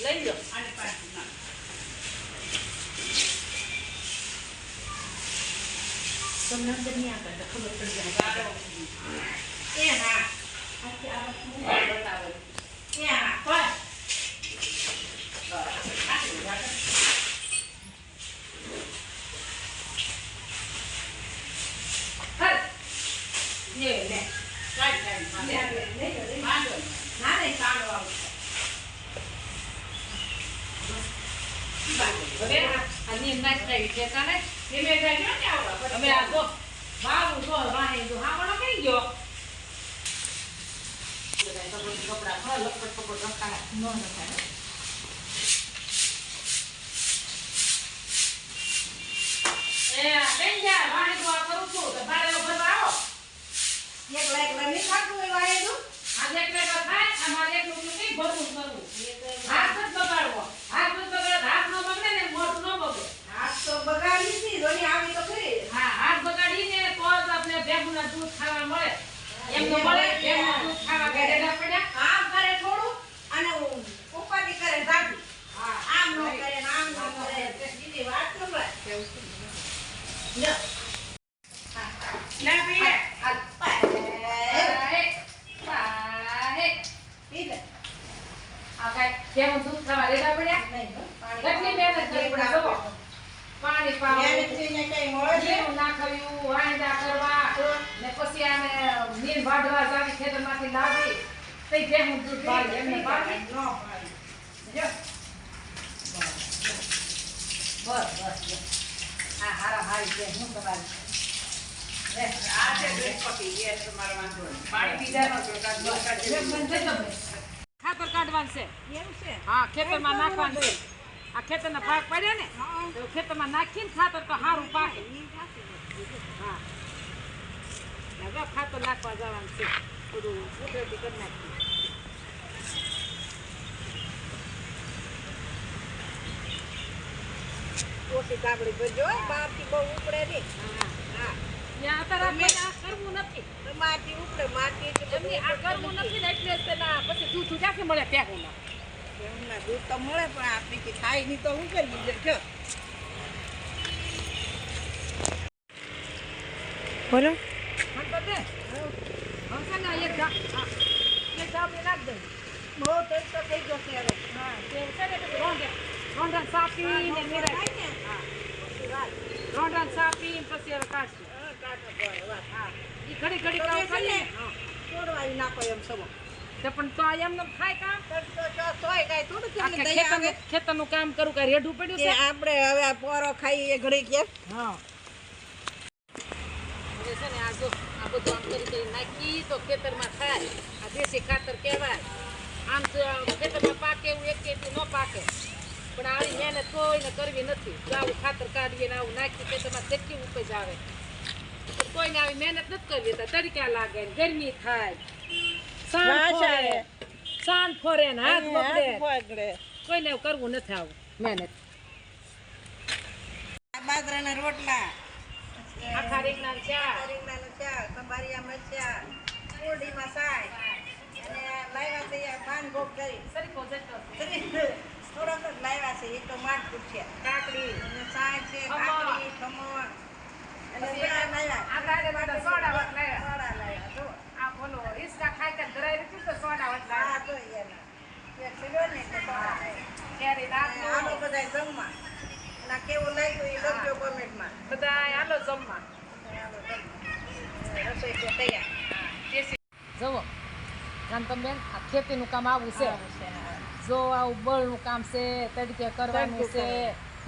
lấy được Xong lắm bên nhà phải là không được tình giải ra đâu Nghe hả? Nghe hả? Nghe hả? આ ની નાખ થઈ છે કાને ધીમે જાય જો ને આવડો. અમે આ તો બાબુ તો વાહે તો હાવડો કઈ ગયો? કપડા ખા લપટ કપડ રખાય નો રખાય એ બેન જા વાહે તો આ કરું છું તો બારે ભરવા આવો એકલા એકલા નહીં ખાતું હોય વાયેલું? આજે એટલે તો થાય અમારે એકલું એકલું કઈ ભરવું કરવું હાથ જ બગાડવો હાથ જ બગાડ હાથ નો બગડે ને મોઢું ન બગડે હાથ તો બગાડી હતી, રોની આવી તો ખરી. હા હાથ બગાડીને તો જ આપણે ભેગુંના દૂધ ખાવા મળે મળે દૂધ ખાવા પડ્યા? કેટલી મહેનત કરી પડે જુઓ. પાણી પાવું મહેનતથી ને મળે છે? જીરું વાંદા કરવા. ને પછી આને નીર વાઢવા જાવી ખેતરમાંથી લાવી. તઈ ભેગું દૂધ પાડી એમને પાડી. ન પાડી. બસ બસ બસ. આ હારા હારી છે હું તમારી આ છે બૃહસ્પતિ, એ તમારો વાંધો પાણી પીધાનો છો, કાં દૂધ કાઢી લે, બંધ થઈ જાઓ ભાઈ. ખાતર કાઢવાનું છે. એવું છે? હા ખેતરમાં નાખવાનું છે? આ ખેતરના ભાગ પડ્યા ને. તો ખેતરમાં નાખીને ખાતર તો સારું પાકે. હા હવે ખાતર નાખવા જવાનું છે. બધું કુદરતી કરી નાખીએ. ઓછી કાકડી ભરજો, બહારથી બહુ ઉપડે નહીં. હા હા. ત્યાં અત્યારે આ કરવું નથી. તમારથી ઉપડે, માટી આ કરવું નથી. ને એટલે પછી દૂધ ક્યાંથી મળે? ત્યાં દૂધ તો મળે પણ આપણીથી થાય નહીં તો હું કરીએ લ્યો, જો. બોલો. મને તો દે. હવે છે ઈ ઘડી ઘડી કે નાખો એમ સવો. તે પણ તો થાય કામ તો તો તો તોય કાંઈ થોડું કે આખા દયા આવે. ખેતરનું ખેતરનું કામ કરું કાંઈ રેઢું પડ્યું છે? આપણે હવે આ પોરો ખાઈએ ઘડી કેમ હા. છે ને આ જો આ બધું આમ કરી કરી નાખી તો ખેતરમાં થાય આ દેશી ખાતર કહેવાય. આમ તો ખેતરમાં પાકે એવું એક ન પાકે. પણ આવી મહેનત કોઈને કરવી નથી. જો આવું ખાતર કાઢીએ ને આવું નાખી ખેતરમાં કેટલી ઉપજ આવે. કોઈ કોઈને આવી મહેનત નથી કરવી. તરીકે લાગે ગરમી થાય. સાંજ વાસ ફરે. ને હાથ બગડે બગડે કોઈને કરવું નથી આવું. મહેનત. બાજરાના રોટલા. આખા રીંગણા ચા રીંગણાનું શાક સંભારિયા મરચાં કોરડીમાં સાય અને લાવ્યા છે પાન ભોગ કરી. જતો થોડોક જ લાવ્યા છે એક તો માટકું છે. કાકડી. અને સાય છે ખમણ. કાકડી ખમણ. અને બધા આ- લાવ્યા. આ ગાડે બધા જુઓ કાંતમબેન આ ખેતીનું કામ આવું છે. જો આવું બળનું કામ છે તડકે કરવાનું છે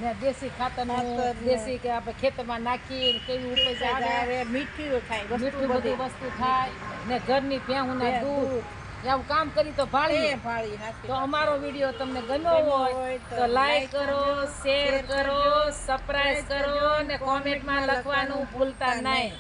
ને દેશી ખાતરનું. દેશી કે આપણે ખેતરમાં નાખી ને કેવી ઉપજ આવે મીઠું થાય મીઠું બધી વસ્તુ થાય ને ઘરની ભેહુંના દૂધ આવું કામ કરી તો ભાળી ભાળી તો અમારો વીડિયો તમને ગમ્યો હોય તો લાઈક કરો શેર કરો સબસ્ક્રાઇબ કરો ને કોમેન્ટમાં લખવાનું ભૂલતા નહીં.